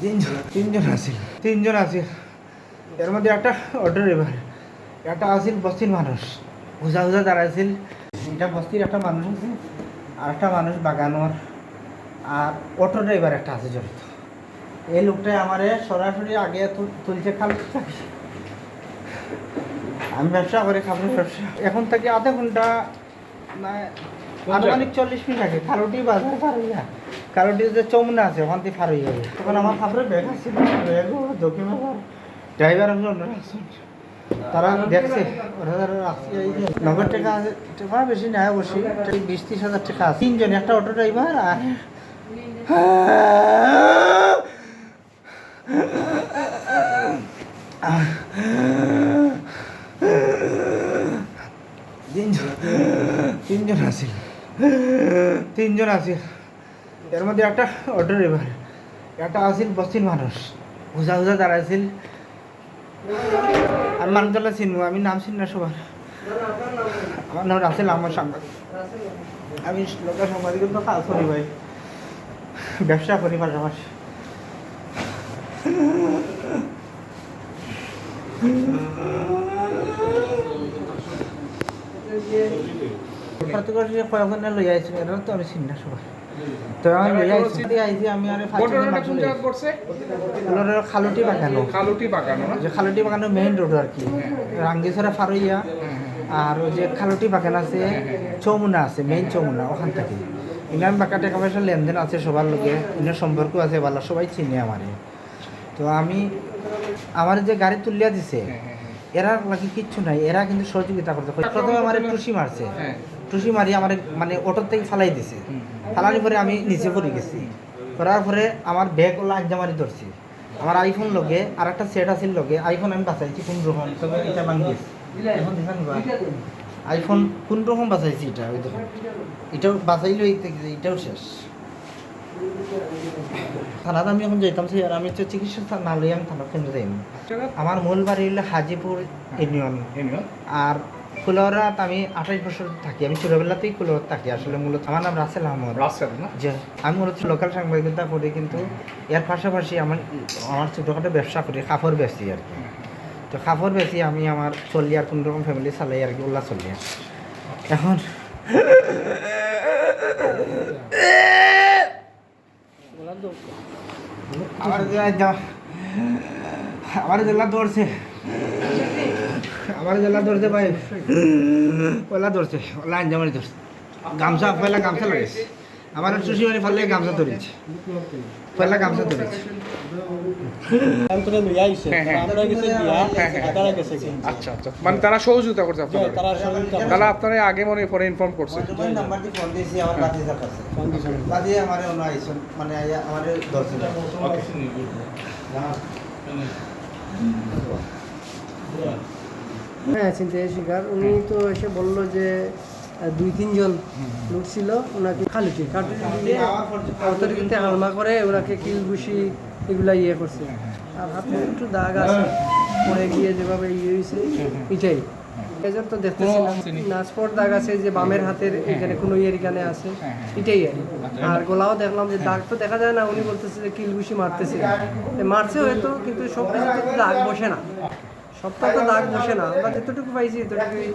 তিনজন তিনজন আছিল তিনজন আছিল এর মধ্যে একটা অটো ড্রাইভার একটা আছিল বস্তির মানুষ। হুজা হুজা দাঁড়াইছিল। এটা বস্তির একটা মানুষ আছে, আর একটা মানুষ বাগানোর। আর অটো ড্রাইভার একটা আছে জড়িত। এই লোকটাই আমারে সরাসরি আগে তুল- তুলছে খাল আমি ব্যবসা করে খাবারের ব্যবসা। এখন থেকে আধা ঘণ্টা, না আনুমানিক চল্লিশ মিনিট আগে। খারুটি বাজার পার হইয়া যে চমুনা আছে, ওখান থেকে হয়ে যাবে তখন আমার খাবারের ব্যাগ আছে ব্যাগ দক্ষিণ ড্রাইভার আছে তারা দেখছে নগদ টাকা আছে, টাকা বেশি নেয় অবশ্যই। বিশ ত্রিশ হাজার টাকা আছে। তিনজন, একটা অটো ড্রাইভার আর তিনজন তিনজন আছিল। তিনজন আছিল এর মধ্যে একটা অটো ড্রাইভার একটা আছিল বস্তির মানুষ। হুজা হুজা দাঁড়াইছিল। আর মানুষগুলো চিনবো, আমি নাম চিনি না সবার। আমার নাম রাসেল আমার সাংবাদিক। আমি লোকের সাংবাদিক তো কাজ ভাই। ব্যবসা করি পাশাপাশি। প্রত্যেকের যে কয়েকজনে লই আইছিল এরা তো আমি চিনি না সবাই। তো আমি লই আইছি। আইছি আমি আর ঘটনাটা কোন জায়গায় ঘটছে খালুটি বাগানো। কালুটি বাগানো যে খালুটি বাগানো মেইন রোড আর কি। রাঙ্গিছড়া ফারইয়া আর ওই যে খালুটি বাগান আছে চৌমুনা আছে মেইন চৌমুনা ওখান থেকে। ইনার বাঁকা টাকা পয়সা লেনদেন আছে সবার লোকে ইনার সম্পর্ক আছে ভালো সবাই চিনে আমারে। তো আমি আমার যে গাড়ি তুলিয়া দিছে এরা নাকি কিচ্ছু নাই এরা কিন্তু সহযোগিতা করতে প্রথমে আমার টুসি মারছে। হ্যাঁ। টুসি মারি আমার মানে অটোর থেকে ফালাই দিছে। ফালানোর পরে আমি নিচে পড়ে গেছি। করার পরে আমার ব্যাগ ওলা আঞ্জামারি ধরছি। আমার আইফোন লগে আর একটা সেট আছে লগে আইফোন আমি বাঁচাইছি কোন রকম তবে এটা ভাঙি এখন দেখেন আইফোন কোন রকম বাঁচাইছি এটা ওই দেখুন এটাও বাঁচাইলো এটাও শেষ। থানাতে আমি এখন যাইতাম সেই আর আমি তো চিকিৎসা না লই আমি থানা কেন্দ্র যাইম? আমার মূল বাড়ি হলো হাজিপুর ইউনিয়ন আর কুলরাত আমি আঠাশ বছর থাকি। আমি ছোটবেলাতেই কুলরাত থাকি। আসলে মূলত আমার নাম রাসেল আহমদ। রাসেল না? যে আমি মূলত লোকাল সাংবাদিকতা করি কিন্তু এর পাশাপাশি আমার আমার ছোটোখাটো ব্যবসা করি কাপড় বেচি আর কি। তো কাপড় বেচি আমি আমার চলি আর কোন রকম ফ্যামিলি চালাই আর কি ওলা চলি। এখন আমার আমার জেলা দৌড়ছে। আমার জেলা দৌড়ছে ভাই। ওলা দৌড়ছে ওলা আঞ্জামারি ধরছে। গামছা পয়লা গামছা লাগাইছে। আমার চুষি মারি ফালে গামছা ধরেছে। পয়লা গামছা ধরেছে। হ্যাঁ, হ্যাঁ। হ্যাঁ, আচ্ছা আচ্ছা। মানে তারা সহযোগিতা করছে তারা সহযোগিতা তারা আপনারা আগে মনে পরে ইনফর্ম করছে। মানে হ্যাঁ চিন্তায় শিকার। উনি তো এসে বলল যে দুই তিনজন লোক ছিল ওনাকে খালুটি খালুটি হালমা করে ওনাকে কিল ঘুষি এগুলা ইয়ে করছে। আর হাতে একটু দাগ আছে পরে গিয়ে যেভাবে ইয়ে হয়েছে এটাই। এজর তো দেখতেছিলাম নাচপট দাগ আছে যে বামের হাতের এখানে কোনো ইয়ের এখানে আছে এটাই আর আর গোলাও দেখলাম যে দাগ তো দেখা যায় না উনি বলতেছে যে কিল ঘুষি মারতেছে মারছে হয়তো কিন্তু সব কিছু দাগ বসে না। সবটা তো দাগ বসে না আমরা যতটুকু পাইছি এতটুকুই